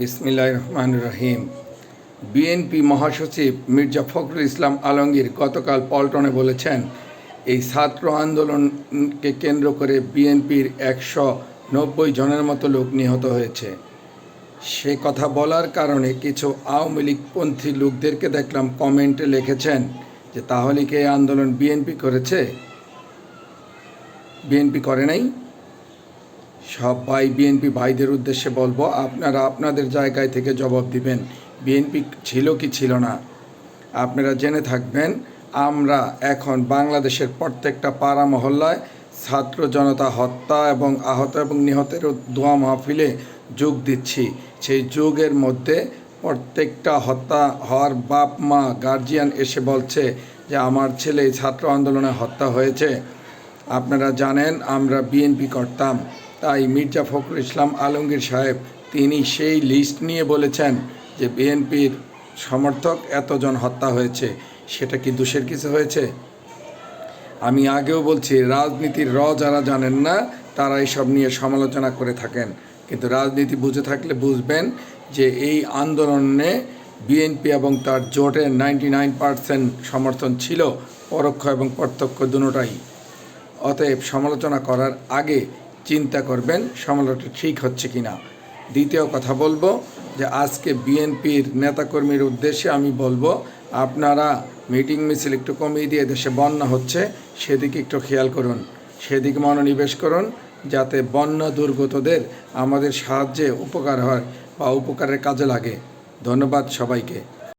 বিসমিল্লাহ রহমান রহিম বিএনপি মহাসচিব মির্জা ফখরুল ইসলাম আলমগীর গতকাল পল্টনে বলেছেন, এই ছাত্র আন্দোলনকে কেন্দ্র করে বিএনপির একশো নব্বই জনের মতো লোক নিহত হয়েছে। সে কথা বলার কারণে কিছু আওয়ামী লীগপন্থী লোকদেরকে দেখলাম কমেন্টে লিখেছেন যে, তাহলে কি আন্দোলন বিএনপি করেছে? বিএনপি করে নাই। সব ভাই বিএনপি ভাইদের উদ্দেশ্যে বলব, আপনারা আপনাদের জায়গায় থেকে জবাব দিবেন। বিএনপি ছিল কি ছিল না? আপনারা জেনে থাকবেন, আমরা এখন বাংলাদেশের প্রত্যেকটা পাড়া মহল্লায় ছাত্র জনতা হত্যা এবং আহত এবং নিহতের দোয়া মাহফিলে যোগ দিচ্ছি। সেই যুগের মধ্যে প্রত্যেকটা হত্যা হওয়ার বাপ মা গার্জিয়ান এসে বলছে যে, আমার ছেলে ছাত্র আন্দোলনে হত্যা হয়েছে। আপনারা জানেন, আমরা বিএনপি করতাম। তাই মির্জা ফখরুল ইসলাম আলমগীর সাহেব তিনি সেই লিস্ট নিয়ে বলেছেন যে বিএনপির সমর্থক এতজন হত্যা হয়েছে, সেটা কি দোষের কিছু হয়েছে? আমি আগেও বলছি, রাজনীতির র যারা জানেন না, তারা এইসব নিয়ে সমালোচনা করে থাকেন। কিন্তু রাজনীতি বুঝে থাকলে বুঝবেন যে এই আন্দোলনে বিএনপি এবং তার জোটের নাইনটি নাইন পার্সেন্ট সমর্থন ছিল, পরোক্ষ এবং প্রত্যক্ষ দুটোটাই অতএব সমালোচনা করার আগে চিন্তা করবেন সমালোচনা ঠিক হচ্ছে কি না দ্বিতীয় কথা বলব যে আজকে বিএনপির নেতাকর্মীর উদ্দেশ্যে আমি বলব, আপনারা মিটিং মিছিল একটু কমিয়ে দিয়ে দেশে বন্যা হচ্ছে, সেদিকে একটু খেয়াল করুন। সেদিকে মনোনিবেশ করুন, যাতে বন্যা দুর্গতদের আমাদের সাহায্যে উপকার হয় বা উপকারের কাজে লাগে। ধন্যবাদ সবাইকে।